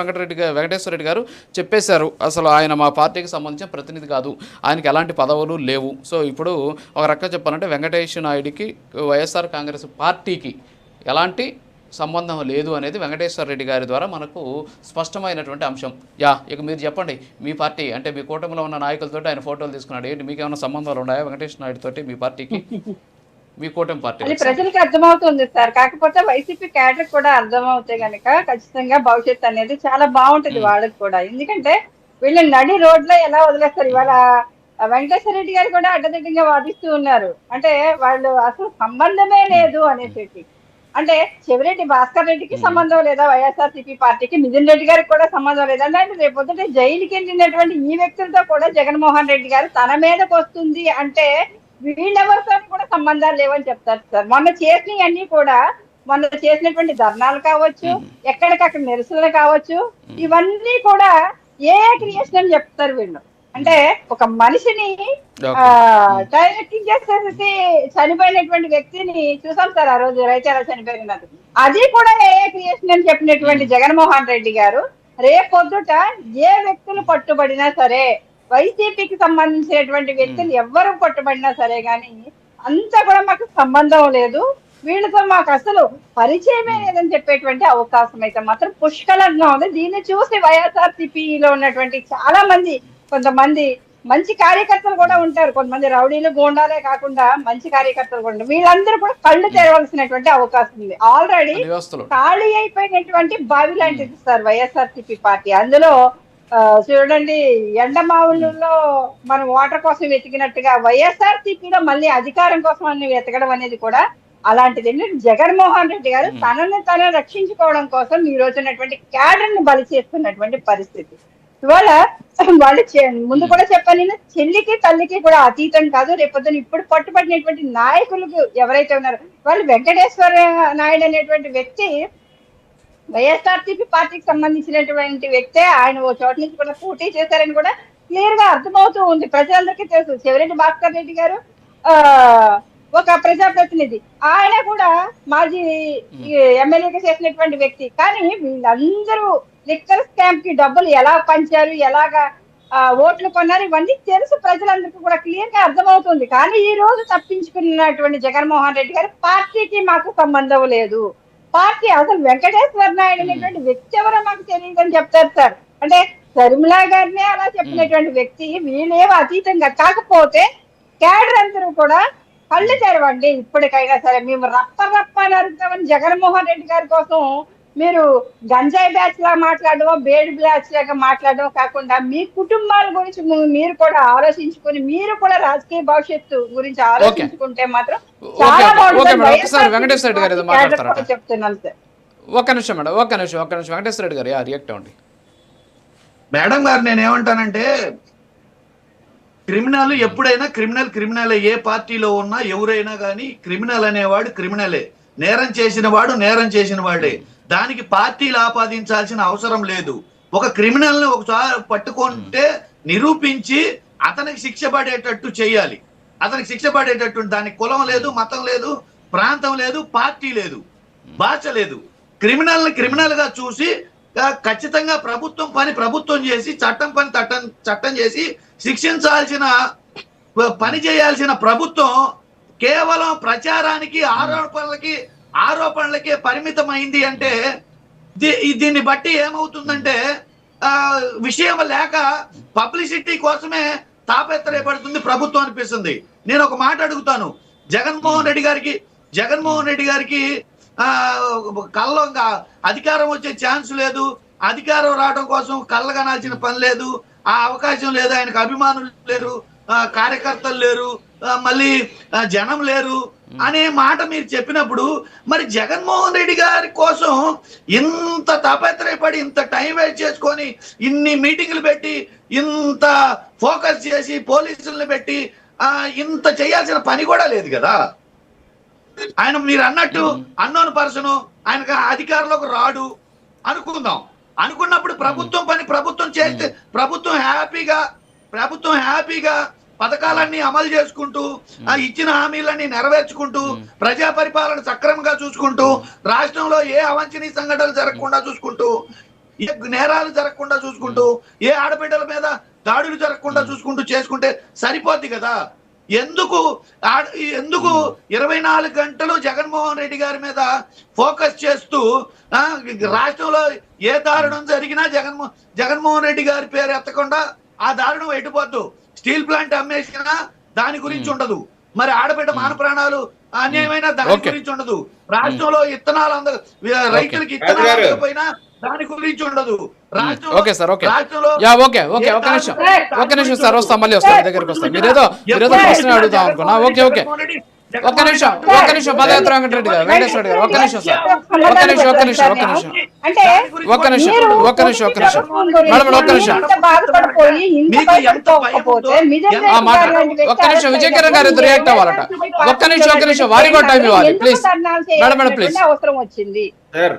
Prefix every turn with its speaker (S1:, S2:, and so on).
S1: వెంకటరెడ్డి గారు వెంకటేశ్వర రెడ్డి గారు చెప్పేశారు. అసలు ఆయన మా పార్టీకి సంబంధించిన ప్రతినిధి కాదు. ఆయనకి ఎలాంటి పదవులు లేవు. సో ఇప్పుడు ఒక రకంగా చెప్పాలంటే వెంకటేష్ నాయుడికి వైఎస్ఆర్ కాంగ్రెస్ పార్టీకి ఎలాంటి సంబంధం లేదు అనేది వెంకటేశ్వర రెడ్డి గారి ద్వారా మనకు స్పష్టమైనటువంటి అంశం. యా ఇక మీరు చెప్పండి. మీ పార్టీ అంటే మీ కూటమిలో ఉన్న నాయకులతో ఆయన ఫోటోలు తీసుకున్నాడు. ఏంటి మీకు ఏమైనా సంబంధాలు ఉన్నాయా వెంకటేశ్వర నాయుడు తోటి మీ పార్టీకి? మీ కూటమి పార్టీ
S2: ప్రజలకు అర్థమవుతుంది సార్. కాకపోతే వైసీపీ క్యాడర్ కూడా అర్థమవుతే గనక ఖచ్చితంగా భవిష్యత్తు అనేది చాలా బాగుంటుంది వాళ్ళకి కూడా. ఎందుకంటే వీళ్ళు నడి రోడ్లో ఎలా వదిలేస్తారు? ఇవాళ వెంకటేశ్వర రెడ్డి గారు కూడా అడ్డదిడ్డంగా వాదిస్తూ ఉన్నారు. అంటే వాళ్ళు అసలు సంబంధమే లేదు అనేసి అంటే చెవిరెడ్డి భాస్కర్ రెడ్డికి సంబంధం లేదా వైఎస్ఆర్ సిపి పార్టీకి మిథున్ రెడ్డి గారికి కూడా సంబంధం లేదా. అంటే ఆయన రేపు పొద్దుటే జైలుకి వెళ్ళినటువంటి ఈ వ్యక్తులతో కూడా జగన్మోహన్ రెడ్డి గారు తన మీదకి వస్తుంది అంటే వీళ్ళెవరితో కూడా సంబంధాలు లేవని చెప్తారు సార్. మొన్న చేసినవన్నీ కూడా మొన్న చేసినటువంటి ధర్నాలు కావచ్చు ఎక్కడికక్కడ నిరసనలు కావచ్చు ఇవన్నీ కూడా ఏ క్రియేషన్ అని చెప్తారు వీళ్ళు. అంటే ఒక మనిషిని డైరెక్టింగ్ చేసేసి చనిపోయినటువంటి వ్యక్తిని చూసాం సార్ ఆ రోజు రైతారా చనిపోయినది. అది కూడా ఏ క్రియేషన్ అని చెప్పినటువంటి జగన్మోహన్ రెడ్డి గారు రేపొద్దుట ఏ వ్యక్తులు పట్టుబడినా సరే వైసీపీకి సంబంధించినటువంటి వ్యక్తులు ఎవ్వరు పట్టుబడినా సరే గాని అంతా కూడా మాకు సంబంధం లేదు. వీళ్ళతో మాకు అసలు పరిచయమే లేదని చెప్పేటువంటి అవకాశం అయితే మాత్రం పుష్కలంగా ఉంది. దీన్ని చూసి వైఎస్ఆర్లో ఉన్నటువంటి చాలా మంది కొంతమంది మంచి కార్యకర్తలు కూడా ఉంటారు. కొంతమంది రౌడీలు గోండాలే కాకుండా మంచి కార్యకర్తలు కూడా ఉంటారు. వీళ్ళందరూ కూడా కళ్ళు తెరవలసినటువంటి అవకాశం ఉంది. ఆల్రెడీ ఖాళీ అయిపోయినటువంటి బావి లాంటిది సార్ వైఎస్ఆర్సీపీ పార్టీ. అందులో చూడండి ఎండమావులలో మనం ఓటర్ కోసం వెతికినట్టుగా వైఎస్ఆర్లో మళ్ళీ అధికారం కోసం అని వెతకడం అనేది కూడా అలాంటిది ఏంటంటే జగన్మోహన్ రెడ్డి గారు తనని తను రక్షించుకోవడం కోసం ఈ రోజు ఉన్నటువంటి క్యాడర్ని బలి చేస్తున్నటువంటి పరిస్థితి. ఇవాళ వాళ్ళు ముందు కూడా చెప్పాను నేను చెల్లికి తల్లికి కూడా అతీతం కాదు. రేపొద్దున ఇప్పుడు పట్టుబడినటువంటి నాయకులకు ఎవరైతే ఉన్నారో వాళ్ళు వెంకటేశ్వర నాయుడు అనేటువంటి వ్యక్తి వైఎస్ఆర్సీపీ పార్టీకి సంబంధించినటువంటి వ్యక్తే ఆయన ఓ చోట నుంచి కూడా పోటీ చేశారని కూడా క్లియర్గా అర్థమవుతూ ఉంది. ప్రజలందరికీ తెలుసు. శివరెడ్డి భాస్కర్ రెడ్డి గారు ఆ ఒక ప్రజాప్రతినిధి. ఆయన కూడా మాజీ ఎమ్మెల్యేగా చేసినటువంటి వ్యక్తి. కానీ వీళ్ళందరూ లిక్కర్ స్కామ్కి డబ్బులు ఎలా పంచారు ఎలాగా ఓట్లు కొన్నారు ఇవన్నీ తెలుసు ప్రజలందరికీ కూడా క్లియర్గా అర్థమవుతుంది. కానీ ఈ రోజు తప్పించుకున్నటువంటి జగన్మోహన్ రెడ్డి గారు పార్టీకి మాకు సంబంధం లేదు. పార్టీ అసలు వెంకటేశ్వర నాయుడు అనేటువంటి వ్యక్తి ఎవరో మాకు తెలియదు అని చెప్తారు సార్. అంటే శర్మిలా గారినే అలా చెప్పినటువంటి వ్యక్తి వీళ్ళేమో అతీతంగా కాకపోతే క్యాడర్ అందరూ కూడా కళ్ళు తెరవండి. ఇప్పటికైనా సరే మేము రప్ప రప్ప నరుకుతామని జగన్మోహన్ రెడ్డి గారి కోసం మీరు గంజాయి బ్యాచ్ లా మాట్లాడడం బేడ్ బ్యాచ్ లాగా మాట్లాడడం కాకుండా మీ కుటుంబాల గురించి మీరు కూడా ఆలోచించుకొని మీరు కూడా రాజకీయ భవిష్యత్తు గురించి ఆలోచించుకుంటే మాత్రం చాలా బాగుంటుంది. చెప్తున్నాను సార్.
S1: ఒక్క నిమిషం మేడం ఒక్క నిమిషం ఒక్క నిమిషం. వెంకటేశ్వర రెడ్డి గారు యా రియాక్ట్ అవ్వండి.
S3: మేడం గారు నేను ఏమంటానంటే క్రిమినల్ ఎప్పుడైనా క్రిమినల్ క్రిమినల్ ఏ పార్టీలో ఉన్నా ఎవరైనా కానీ క్రిమినల్ అనేవాడు క్రిమినలే. నేరం చేసిన వాడు నేరం చేసిన వాడే. దానికి పార్టీలు ఆపాదించాల్సిన అవసరం లేదు. ఒక క్రిమినల్ని ఒకసారి పట్టుకుంటే నిరూపించి అతనికి శిక్ష పడేటట్టు చేయాలి. అతనికి శిక్ష పడేటట్టు దానికి కులం లేదు మతం లేదు ప్రాంతం లేదు పార్టీ లేదు భాష లేదు. క్రిమినల్ని క్రిమినల్గా చూసి ఖచ్చితంగా ప్రభుత్వం పని ప్రభుత్వం చేసి చట్టం పని చట్టం చట్టం చేసి శిక్షించాల్సిన పని చేయాల్సిన ప్రభుత్వం కేవలం ప్రచారానికి ఆరోపణలకి ఆరోపణలకే పరిమితమైంది అంటే దీ- దీన్ని బట్టి ఏమవుతుందంటే ఆ, విషయం లేక పబ్లిసిటీ కోసమే తాపెత్తరేపడుతుంది ప్రభుత్వం అనిపిస్తుంది. నేను ఒక మాట అడుగుతాను. జగన్మోహన్ రెడ్డి గారికి జగన్మోహన్ రెడ్డి గారికి ఆ అధికారం వచ్చే ఛాన్స్ లేదు. అధికారం రావడం కోసం కళ్ళ కనాల్సిన పని లేదు. ఆ అవకాశం లేదు. ఆయనకు అభిమానులు లేరు. కార్యకర్తలు లేరు. మళ్ళీ జనం లేరు. అనే మాట మీరు చెప్పినప్పుడు మరి జగన్మోహన్ రెడ్డి గారి కోసం ఇంత తాపత్రయపడి ఇంత టైం వేస్ట్ చేసుకొని ఇన్ని మీటింగ్లు పెట్టి ఇంత ఫోకస్ చేసి పోలీసుల్ని పెట్టి ఆ ఇంత చేయాల్సిన పని కూడా లేదు కదా. ఆయన మీరు అన్నట్టు అన్నోన్ పర్సన్ ఆయనకు అధికారంలోకి రాడు అనుకుందాం. అనుకున్నప్పుడు ప్రభుత్వం పని ప్రభుత్వం చేస్తే ప్రభుత్వం హ్యాపీగా ప్రభుత్వం హ్యాపీగా పథకాలన్నీ అమలు చేసుకుంటూ ఆ ఇచ్చిన హామీలన్నీ నెరవేర్చుకుంటూ ప్రజా పరిపాలన సక్రమంగా చూసుకుంటూ రాష్ట్రంలో ఏ అవాంఛనీయ సంఘటనలు జరగకుండా చూసుకుంటూ ఏ నేరాలు జరగకుండా చూసుకుంటూ ఏ ఆడబిడ్డల మీద దాడులు జరగకుండా చూసుకుంటూ చేసుకుంటే సరిపోద్ది కదా? ఎందుకు ఎందుకు ఇరవై నాలుగు గంటలు జగన్మోహన్ రెడ్డి గారి మీద ఫోకస్ చేస్తూ రాష్ట్రంలో ఏ దారుణం జరిగినా జగన్మో జగన్మోహన్ రెడ్డి గారి పేరు ఎత్తకుండా ఆ దారుణం ఎటుపోద్దు? స్టీల్ ప్లాంట్ అమ్మేసినా దాని గురించి ఉండదు. మరి ఆడబిడ్డ మాన ప్రాణాలు అన్యాయమైన దాని. గురించి ఉండదు. రాష్ట్రంలో ఇత్తనాలు అంద రైతులకి ఇత్తనాలు. అందకపోయినా దాని గురించి ఉండదు. రాష్ట్రంలో
S1: ఓకే సార్ ఓకే.
S3: రాష్ట్రంలో
S1: యా ఓకే ఓకే ఒక నిమిషం ఒక నిమిషం సార్ వస్తాం మళ్ళీ వస్తాం దగ్గరికి వస్తాం. మీరేదో మీరేదో ప్రశ్న అడుగుదాం అనుకున్నా. Okay okay. ఒక్క నిమిషం ఒక్క నిమిషం పాదయాత్ర వెంకటరెడ్డి గారు వెంకటేశ్వర గారు ఒక్క నిమిషం సార్ ఒక్క నిమిషం ఒక్క నిమిషం ఒక్క నిమిషం.
S2: అంటే
S1: ఒక్క నిమిషం ఒక్క నిమిషం ఒక్క నిమిషం. మేడం ఒక్క నిమిషం. ఒక్క నిమిషం విజయకిరణ్ గారు రియాక్ట్ అవ్వాలట. ఒక్క నిమిషం ఒక్క నిమిషం వారికి కూడా టైం ఇవ్వాలి ప్లీజ్ మేడం మేడం ప్లీజ్
S2: అవసరం వచ్చింది?
S4: సార్